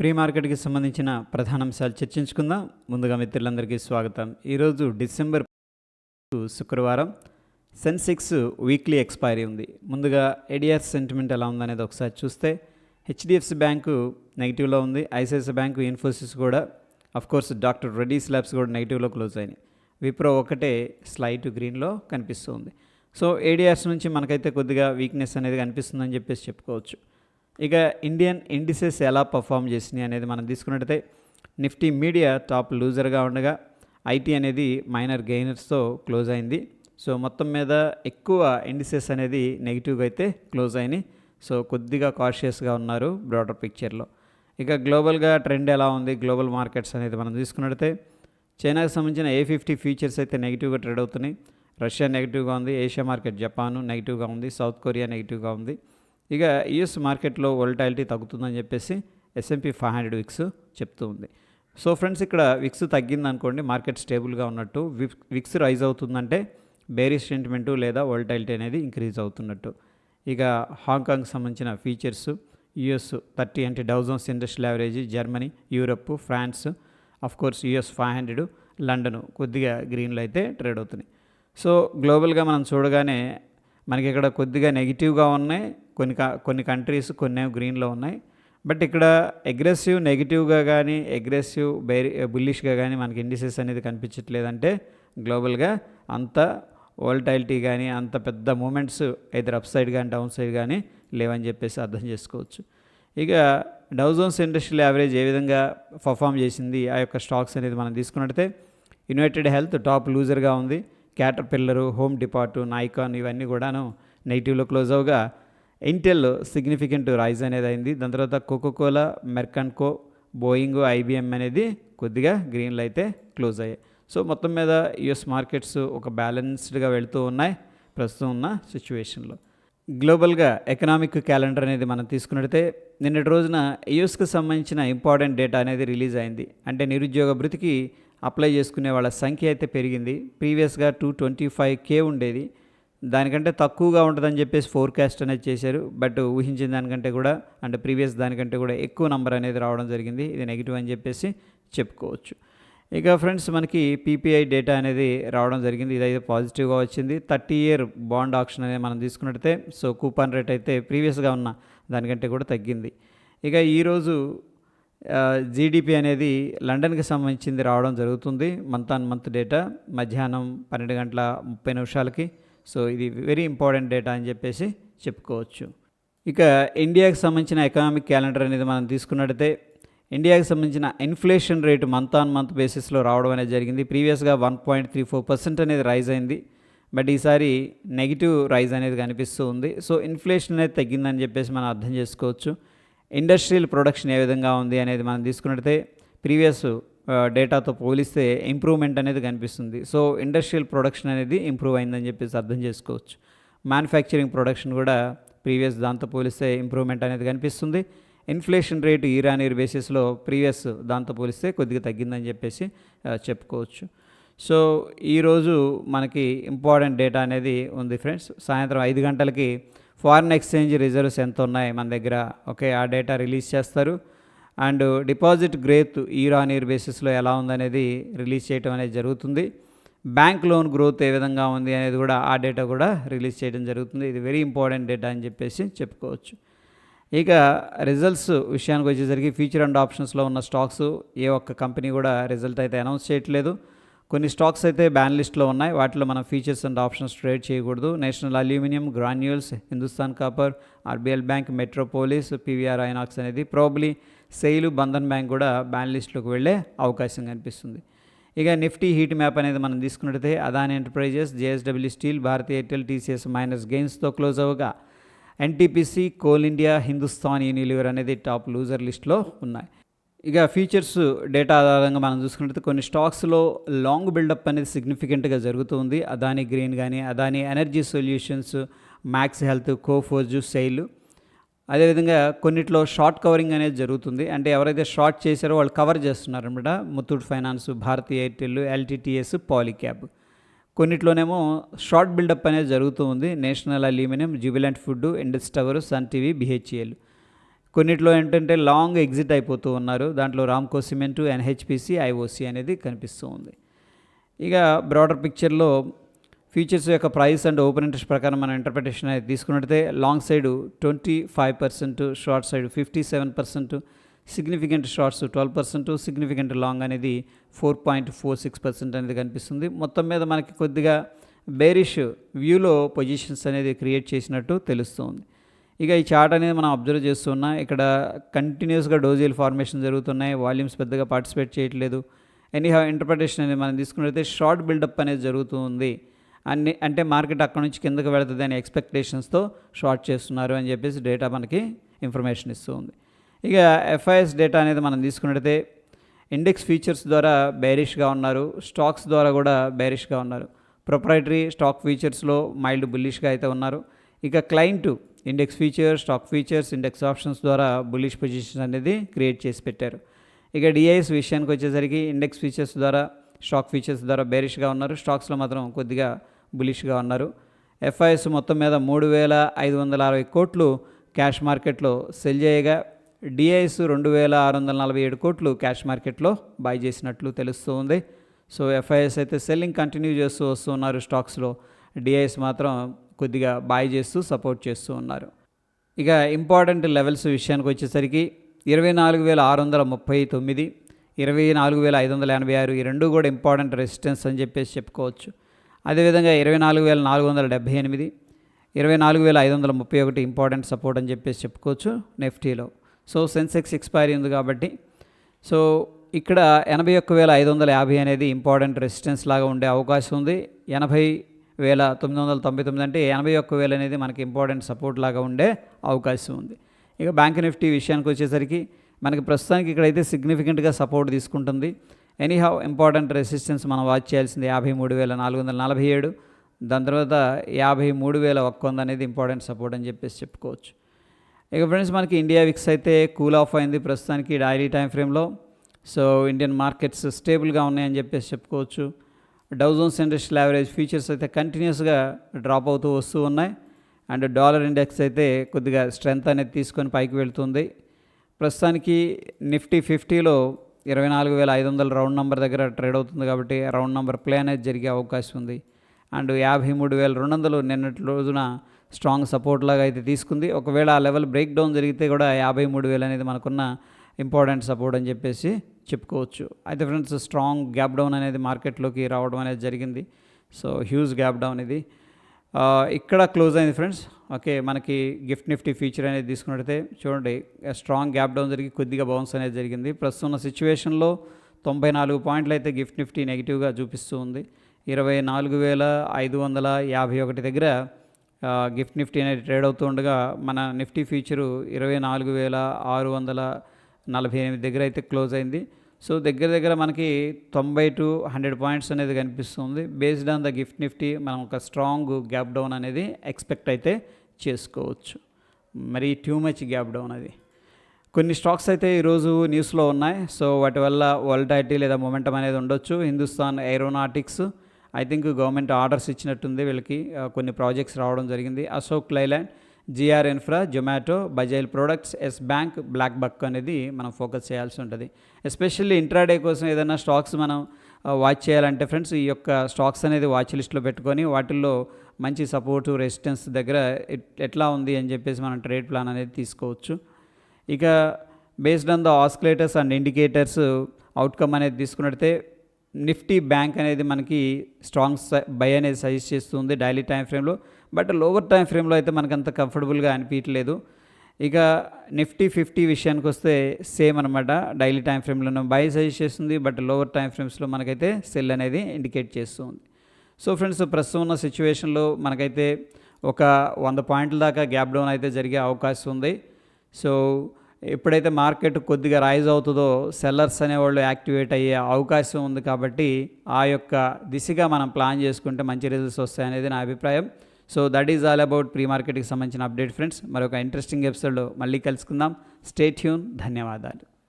Pre మార్కెట్కి సంబంధించిన ప్రధాన అంశాలు చర్చించుకుందాం. ముందుగా మిత్రులందరికీ స్వాగతం. ఈరోజు డిసెంబర్ శుక్రవారం. సెన్సెక్స్ వీక్లీ ఎక్స్పైరీ ఉంది. ముందుగా ఏడిఆర్ సెంటిమెంట్ ఎలా ఉందనేది ఒకసారి చూస్తే హెచ్డిఎఫ్సి బ్యాంకు నెగిటివ్లో ఉంది. ఐసిఐసిఐ బ్యాంకు ఇన్ఫోసిస్ కూడా కోర్స్ డాక్టర్ రెడ్డీస్ ల్యాబ్స్ కూడా నెగిటివ్లో క్లోజ్ అయినాయి. విప్రో ఒకటే స్లైట్ గ్రీన్లో కనిపిస్తుంది సో ఏడిఆర్స్ నుంచి మనకైతే కొద్దిగా వీక్నెస్ అనేది కనిపిస్తుందని చెప్పేసి చెప్పుకోవచ్చు. ఇక ఇండియన్ ఇండిసెస్ ఎలా పర్ఫామ్ చేసినాయి అనేది మనం తీసుకున్నట్టయితే నిఫ్టీ మీడియా టాప్ లూజర్గా ఉండగా ఐటీ అనేది మైనర్ గెయినర్స్తో క్లోజ్ అయింది. సో మొత్తం మీద ఎక్కువ ఇండిసెస్ అనేది నెగిటివ్గా అయితే క్లోజ్ అయినాయి. సో కొద్దిగా కాషియస్గా ఉన్నారు బ్రాడర్ పిక్చర్లో ఇక గ్లోబల్గా ట్రెండ్ ఎలా ఉంది గ్లోబల్ మార్కెట్స్ అనేది మనం తీసుకున్నట్టయితే చైనాకు సంబంధించిన ఏ ఫిఫ్టీ ఫీచర్స్ అయితే నెగిటివ్గా ట్రేడ్ అవుతున్నాయి రష్యా నెగిటివ్గా ఉంది ఏషియా మార్కెట్ జపాను నెగిటివ్గా ఉంది సౌత్ కొరియా నెగిటివ్గా ఉంది. ఇక యుఎస్ మార్కెట్లో వొలటాలిటీ తగ్గుతుందని చెప్పేసి ఎస్ఎంపీ ఫైవ్ హండ్రెడ్ విక్స్ చెప్తూ ఉంది. సో ఫ్రెండ్స్ ఇక్కడ విక్స్ తగ్గింది అనుకోండి మార్కెట్ స్టేబుల్గా ఉన్నట్టు విక్స్ రైజ్ అవుతుందంటే బేరిష్ సెంటిమెంటు లేదా వొలటాలిటీ అనేది ఇంక్రీజ్ అవుతున్నట్టు. ఇక హాంకాంగ్ సంబంధించిన ఫీచర్స్ యుఎస్ థర్టీ అంటే Dow Jones industrial average Germany Europe France of course US five hundred London కొద్దిగా గ్రీన్లో అయితే ట్రేడ్ అవుతున్నాయి. సో గ్లోబల్గా మనం చూడగానే మనకి ఇక్కడ కొద్దిగా నెగిటివ్గా ఉన్నాయి కొన్ని కొన్ని కంట్రీస్ కొన్ని గ్రీన్లో ఉన్నాయి. బట్ ఇక్కడ అగ్రెసివ్ నెగిటివ్గా కానీ అగ్రెసివ్ బేరి బుల్లిష్గా కానీ మనకి ఇండిసెస్ అనేది కనిపించట్లేదంటే గ్లోబల్గా అంత వోల్టైలిటీ కానీ అంత పెద్ద మూమెంట్స్ ఇద్దరు అప్ సైడ్ కానీ డౌన్ సైడ్ కానీ లేవని చెప్పేసి అర్థం చేసుకోవచ్చు. ఇక డౌజోన్స్ ఇండస్ట్రియల్ యావరేజ్ ఏ విధంగా పర్ఫామ్ చేసింది ఆ యొక్క స్టాక్స్ అనేది మనం తీసుకున్నట్టయితే యునైటెడ్ హెల్త్ టాప్ లూజర్గా ఉంది. క్యాటర్ పిల్లరు హోమ్ డిపార్టు నాయికాన్ ఇవన్నీ కూడాను నెగిటివ్లో క్లోజ్ అవగా ఇంటెల్ సిగ్నిఫికెంట్ రైజ్ అనేది అయింది. దాని తర్వాత కోకోకోలా మెర్కన్కో బోయింగ్ ఐబిఎం అనేది కొద్దిగా గ్రీన్లు అయితే క్లోజ్ అయ్యాయి. సో మొత్తం మీద యుఎస్ మార్కెట్స్ ఒక బ్యాలెన్స్డ్గా వెళుతూ ఉన్నాయి ప్రస్తుతం ఉన్న సిచ్యువేషన్లో గ్లోబల్గా ఎకనామిక్ క్యాలెండర్ అనేది మనం తీసుకున్నట్టయితే నిన్నటి రోజున యుఎస్కి సంబంధించిన ఇంపార్టెంట్ డేటా అనేది రిలీజ్ అయింది. అంటే నిరుద్యోగ భృతికి అప్లై చేసుకునే వాళ్ళ సంఖ్య అయితే పెరిగింది. ప్రీవియస్గా టూ ట్వంటీ ఫైవ్ కే ఉండేది. దానికంటే తక్కువగా ఉంటుందని చెప్పేసి ఫోర్కాస్ట్ అనేది చేశారు. బట్ ఊహించిన దానికంటే కూడా అంటే ప్రీవియస్ దానికంటే కూడా ఎక్కువ నెంబర్ అనేది రావడం జరిగింది. ఇది నెగిటివ్ అని చెప్పేసి చెప్పుకోవచ్చు. ఇక ఫ్రెండ్స్ మనకి పీపీఐ డేటా అనేది రావడం జరిగింది. ఇదైతే పాజిటివ్గా వచ్చింది. థర్టీ ఇయర్ బాండ్ ఆప్షన్ అనేది మనం తీసుకున్నట్టయితే సో కూపన్ రేట్ అయితే ప్రీవియస్గా ఉన్న దానికంటే కూడా తగ్గింది. ఇక ఈరోజు జీడిపి అనేది లండన్కి సంబంధించింది రావడం జరుగుతుంది. మంత్ ఆన్ మంత్ డేటా మధ్యాహ్నం పన్నెండు గంటల ముప్పై నిమిషాలకి. సో ఇది వెరీ ఇంపార్టెంట్ డేటా అని చెప్పేసి చెప్పుకోవచ్చు. ఇక ఇండియాకి సంబంధించిన ఎకనామిక్ క్యాలెండర్ అనేది మనం తీసుకున్నట్టయితే ఇండియాకి సంబంధించిన inflation rate month on month బేసిస్లో రావడం అనేది జరిగింది. ప్రీవియస్గా one point three four percent అనేది రైజ్ అయింది. బట్ ఈసారి నెగిటివ్ రైజ్ అనేది కనిపిస్తూ ఉంది. సో ఇన్ఫ్లేషన్ అనేది తగ్గిందని చెప్పేసి మనం అర్థం చేసుకోవచ్చు. ఇండస్ట్రియల్ ప్రొడక్షన్ ఏ విధంగా ఉంది అనేది మనం తీసుకున్నట్టయితే ప్రీవియస్ డేటాతో పోలిస్తే ఇంప్రూవ్మెంట్ అనేది కనిపిస్తుంది. సో ఇండస్ట్రియల్ ప్రొడక్షన్ అనేది ఇంప్రూవ్ అయిందని చెప్పేసి అర్థం చేసుకోవచ్చు. మ్యానుఫ్యాక్చరింగ్ ప్రొడక్షన్ కూడా ప్రీవియస్ దాంతో పోలిస్తే ఇంప్రూవ్మెంట్ అనేది కనిపిస్తుంది. Inflation rate year on year బేసిస్లో ప్రీవియస్ దాంతో పోలిస్తే కొద్దిగా తగ్గిందని చెప్పేసి చెప్పుకోవచ్చు. సో ఈరోజు మనకి ఇంపార్టెంట్ డేటా అనేది ఉంది ఫ్రెండ్స్. సాయంత్రం ఐదు గంటలకి ఫారిన్ ఎక్స్చేంజ్ రిజర్వ్స్ ఎంత ఉన్నాయి మన దగ్గర? ఓకే ఆ డేటా రిలీజ్ చేస్తారు. And deposit growth year on year బేసిస్లో ఎలా ఉందనేది రిలీజ్ చేయడం అనేది జరుగుతుంది. బ్యాంక్ లోన్ గ్రోత్ ఏ విధంగా ఉంది అనేది కూడా ఆ డేటా కూడా రిలీజ్ చేయడం జరుగుతుంది. ఇది వెరీ ఇంపార్టెంట్ డేటా అని చెప్పేసి చెప్పుకోవచ్చు. ఇక రిజల్ట్స్ విషయానికి వచ్చేసరికి ఫ్యూచర్ అండ్ ఆప్షన్స్లో ఉన్న స్టాక్స్ ఏ ఒక్క కంపెనీ కూడా రిజల్ట్ అయితే అనౌన్స్ చేయట్లేదు. కొన్ని స్టాక్స్ అయితే బ్యాన్ లిస్ట్లో ఉన్నాయి. వాటిలో మనం ఫీచర్స్ అండ్ ఆప్షన్స్ ట్రేడ్ చేయకూడదు. National Aluminium Granules Hindustan Copper RBL Bank Metropolis PVR INOX అనేది ప్రాబ్లీ సెయిల్ బంధన్ బ్యాంక్ కూడా బ్యాన్ లిస్టులోకి వెళ్ళే అవకాశం కనిపిస్తుంది. ఇక నిఫ్టీ హీట్ మ్యాప్ అనేది మనం తీసుకున్నట్టయితే Adani Enterprises JSW Steel Bharti Airtel TCS minus గెయిన్స్తో close అవ్వగా NTPC Coal India Hindustan Unilever అనేది టాప్ లూజర్ లిస్ట్లో ఉన్నాయి. ఇక ఫీచర్స్ డేటా ఆధారంగా మనం చూసుకున్నట్లయితే కొన్ని స్టాక్స్లో లాంగ్ బిల్డప్ అనేది సిగ్నిఫికెంట్గా జరుగుతుంది. అదాని గ్రీన్ కానీ Adani Energy Solutions Max Health Coforge SAIL. అదేవిధంగా కొన్నిట్లో షార్ట్ కవరింగ్ అనేది జరుగుతుంది. అంటే ఎవరైతే షార్ట్ చేశారో వాళ్ళు కవర్ చేస్తున్నారు అనమాట Muthoot Finance Bharti Airtel LTTS Polycab. కొన్నిట్లోనేమో short buildup అనేది జరుగుతూ ఉంది. National Aluminium Jubilant food Indus Tower Sun TV BHEL. కొన్నిట్లో ఏంటంటే లాంగ్ ఎగ్జిట్ అయిపోతూ ఉన్నారు. దాంట్లో రామ్కో సిమెంటు ఎన్హెచ్పిసి ఐఓసి అనేది కనిపిస్తూ ఉంది. ఇక బ్రాడర్ పిక్చర్లో ఫ్యూచర్స్ యొక్క ప్రైస్ అండ్ ఓపెన్ ఇంట్రెస్ట్ ప్రకారం మనం ఇంటర్ప్రిటేషన్ అనేది తీసుకున్నట్టయితే long side twenty five percent short side fifty seven percent significant shorts twelve percent significant long అనేది four point four six percent అనేది కనిపిస్తుంది. మొత్తం మీద మనకి కొద్దిగా బేరిష్ వ్యూలో పొజిషన్స్ అనేది క్రియేట్ చేసినట్టు తెలుస్తుంది. ఇక ఈ చార్ట్ అనేది మనం అబ్జర్వ్ చేస్తున్నా ఇక్కడ కంటిన్యూస్గా డోజీల్ ఫార్మేషన్ జరుగుతున్నాయి వాల్యూమ్స్ పెద్దగా పార్టిసిపేట్ చేయట్లేదు. ఎనీ ఇంటర్ప్రిటేషన్ అనేది మనం తీసుకున్నట్లయితే షార్ట్ బిల్డప్ అనేది జరుగుతుంది. అన్ని అంటే మార్కెట్ అక్కడ నుంచి కిందకి వెళుతుంది అనే ఎక్స్పెక్టేషన్స్తో షార్ట్ చేస్తున్నారు అని చెప్పేసి డేటా మనకి ఇన్ఫర్మేషన్ ఇస్తూ ఉంది. ఇక ఎఫ్ఐఎస్ డేటా అనేది మనం తీసుకున్నట్టయితే ఇండెక్స్ ఫీచర్స్ ద్వారా బేరిష్గా ఉన్నారు స్టాక్స్ ద్వారా కూడా బేరిష్గా ఉన్నారు. ప్రొప్రైటరీ స్టాక్ ఫీచర్స్లో మైల్డ్ బుల్లిష్గా అయితే ఉన్నారు. ఇక client index futures stock futures index options ద్వారా బుల్లిష్ పొజిషన్ అనేది క్రియేట్ చేసి పెట్టారు. ఇక డిఐఎస్ విషయానికి వచ్చేసరికి ఇండెక్స్ ఫీచర్స్ ద్వారా స్టాక్ ఫీచర్స్ ద్వారా బేరిష్గా ఉన్నారు. స్టాక్స్లో మాత్రం కొద్దిగా బులిష్గా ఉన్నారు. ఎఫ్ఐఎస్ మొత్తం మీద మూడు వేల ఐదు వందల అరవై కోట్లు క్యాష్ మార్కెట్లో సెల్ చేయగా డిఐఎస్ రెండు వేల ఆరు వందల నలభై ఏడు కోట్లు క్యాష్ మార్కెట్లో బై చేసినట్లు తెలుస్తూ ఉంది సో ఎఫ్ఐఎస్ అయితే సెల్లింగ్ కంటిన్యూ చేస్తూ వస్తున్నారు స్టాక్స్లో. డిఐఎస్ మాత్రం కొద్దిగా బాయ్ చేస్తూ సపోర్ట్ చేస్తూ ఉన్నారు. ఇక ఇంపార్టెంట్ లెవెల్స్ విషయానికి వచ్చేసరికి ఇరవై నాలుగు వేల ఆరు వందల ముప్పై తొమ్మిది ఇరవై నాలుగు వేల ఐదు వందల ఎనభై ఆరు ఈ రెండు కూడా ఇంపార్టెంట్ రెసిస్టెన్స్ అని చెప్పేసి చెప్పుకోవచ్చు. అదేవిధంగా ఇరవై నాలుగు వేల నాలుగు వందల డెబ్బై ఎనిమిది ఇరవై నాలుగు వేల ఐదు వందల ముప్పై ఒకటి ఇంపార్టెంట్ సపోర్ట్ అని చెప్పేసి చెప్పుకోవచ్చు నెఫ్టీలో. సో సెన్సెక్స్ ఎక్స్పైరీ ఉంది కాబట్టి సో ఇక్కడ ఎనభై ఒక్క వేల ఐదు వందల యాభై అనేది ఇంపార్టెంట్ రెసిస్టెన్స్ లాగా ఉండే అవకాశం ఉంది. ఎనభై వేల తొమ్మిది వందల తొంభై తొమ్మిది అంటే ఎనభై ఒక్క వేలు అనేది మనకి ఇంపార్టెంట్ సపోర్ట్ లాగా ఉండే అవకాశం ఉంది. ఇక బ్యాంక్ నిఫ్టీ విషయానికి వచ్చేసరికి మనకి ప్రస్తుతానికి ఇక్కడైతే సిగ్నిఫికెంట్గా సపోర్ట్ తీసుకుంటుంది. ఎనీహౌ ఇంపార్టెంట్ రెసిస్టెన్స్ మనం వాచ్ చేయాల్సింది యాభై మూడు వేల నాలుగు వందల నలభై ఏడు. దాని తర్వాత యాభై మూడు వేల ఒక్క వంద అనేది ఇంపార్టెంట్ సపోర్ట్ అని చెప్పేసి చెప్పుకోవచ్చు. ఇక ఫ్రెండ్స్ మనకి ఇండియా విక్స్ అయితే కూల్ ఆఫ్ అయింది ప్రస్తుతానికి డైలీ టైం ఫ్రేమ్లో సో ఇండియన్ మార్కెట్స్ స్టేబుల్గా ఉన్నాయని చెప్పేసి చెప్పుకోవచ్చు. డౌజోన్స్ ఇండస్ట్రియల్ యావరేజ్ ఫీచర్స్ అయితే కంటిన్యూస్గా డ్రాప్ అవుతూ వస్తూ ఉన్నాయి. అండ్ డాలర్ ఇండెక్స్ అయితే కొద్దిగా స్ట్రెంత్ అనేది తీసుకొని పైకి వెళ్తుంది. ప్రస్తుతానికి నిఫ్టీ ఫిఫ్టీలో ఇరవై నాలుగు వేల ఐదు వందల రౌండ్ నెంబర్ దగ్గర ట్రేడ్ అవుతుంది కాబట్టి రౌండ్ నెంబర్ ప్లే అనేది జరిగే అవకాశం ఉంది. అండ్ యాభై మూడు వేల రెండు వందలు నిన్నటి రోజున స్ట్రాంగ్ సపోర్ట్ లాగా అయితే తీసుకుంది. ఒకవేళ ఆ లెవెల్ బ్రేక్ డౌన్ జరిగితే కూడా యాభై మూడు వేలు అనేది మనకున్న ఇంపార్టెంట్ సపోర్ట్ అని చెప్పేసి చెప్పుకోవచ్చు. అయితే ఫ్రెండ్స్ స్ట్రాంగ్ గ్యాప్ డౌన్ అనేది మార్కెట్లోకి రావడం అనేది జరిగింది. సో హ్యూజ్ గ్యాప్ డౌన్ ఇది. ఇక్కడ క్లోజ్ అయింది ఫ్రెండ్స్. ఓకే మనకి గిఫ్ట్ నిఫ్టీ ఫీచర్ అనేది తీసుకున్నట్టయితే చూడండి స్ట్రాంగ్ గ్యాప్ డౌన్ జరిగి కొద్దిగా బౌన్స్ అనేది జరిగింది. ప్రస్తుతం ఉన్న సిచ్యువేషన్లో తొంభై నాలుగు పాయింట్లు అయితే గిఫ్ట్ నిఫ్టీ నెగిటివ్గా చూపిస్తూ ఉంది. ఇరవై నాలుగు వేల ఐదు వందల యాభై ఒకటి దగ్గర గిఫ్ట్ నిఫ్టీ అనేది ట్రేడ్ అవుతూ ఉండగా మన నిఫ్టీ ఫీచరు ఇరవై నాలుగు వేల ఆరు వందల నలభై ఎనిమిది దగ్గర అయితే క్లోజ్ అయింది. సో దగ్గర దగ్గర మనకి తొంభై టు హండ్రెడ్ పాయింట్స్ అనేది కనిపిస్తుంది. Based on the GIFT Nifty మనం ఒక స్ట్రాంగ్ గ్యాప్ డౌన్ అనేది ఎక్స్పెక్ట్ అయితే చేసుకోవచ్చు. మరి టూ మచ్ గ్యాప్ డౌన్ అది. కొన్ని స్టాక్స్ అయితే ఈరోజు న్యూస్లో ఉన్నాయి. సో వాటి వల్ల వాలటాలిటీ లేదా మొమెంటం అనేది ఉండొచ్చు. Hindustan Aeronautics I think government orders ఇచ్చినట్టుంది. వీళ్ళకి కొన్ని ప్రాజెక్ట్స్ రావడం జరిగింది. Ashok Leyland GR Infra Zomato Bajel products Yes Bank BlackBuck అనేది మనం ఫోకస్ చేయాల్సి ఉంటుంది. ఎస్పెషల్లీ ఇంట్రాడే కోసం ఏదైనా స్టాక్స్ మనం వాచ్ చేయాలంటే ఫ్రెండ్స్ ఈ యొక్క స్టాక్స్ అనేది వాచ్ లిస్ట్లో పెట్టుకొని వాటిల్లో మంచి సపోర్టు రెసిస్టెన్స్ దగ్గర ఎట్- ఎట్లా ఉంది అని చెప్పేసి మనం ట్రేడ్ ప్లాన్ అనేది తీసుకోవచ్చు. ఇక based on the oscillators and indicators outcome అనేది తీసుకున్నట్టే నిఫ్టీ బ్యాంక్ అనేది మనకి స్ట్రాంగ్ బై అనేది సజెస్ట్ చేస్తుంది డైలీ టైం ఫ్రేమ్లో. బట్ లోవర్ టైం ఫ్రేమ్లో అయితే మనకు అంత కంఫర్టబుల్గా అనిపించలేదు ఇక నిఫ్టీ ఫిఫ్టీ విషయానికి వస్తే సేమ్ అనమాట డైలీ టైం ఫ్రేమ్లో బై సజెస్ట్ చేస్తుంది బట్ లోవర్ టైం ఫ్రేమ్స్లో మనకైతే సెల్ అనేది ఇండికేట్ చేస్తుంది. సో ఫ్రెండ్స్ ప్రస్తుతం ఉన్న సిచ్యువేషన్లో మనకైతే ఒక వంద పాయింట్ల దాకా గ్యాప్ డౌన్ అయితే జరిగే అవకాశం ఉంది. సో ఎప్పుడైతే మార్కెట్ కొద్దిగా రైజ్ అవుతుందో సెల్లర్స్ అనేవాళ్ళు యాక్టివేట్ అయ్యే అవకాశం ఉంది కాబట్టి ఆ యొక్క దిశగా మనం ప్లాన్ చేసుకుంటే మంచి రిజల్ట్స్ వస్తాయనేది నా అభిప్రాయం. So that is all about pre మార్కెట్కి సంబంధించిన అప్డేట్ ఫ్రెండ్స్ మరొక ఇంట్రెస్టింగ్ ఎపిసోడ్లో మళ్ళీ కలుసుకుందాం. స్టే ట్యూన్ ధన్యవాదాలు.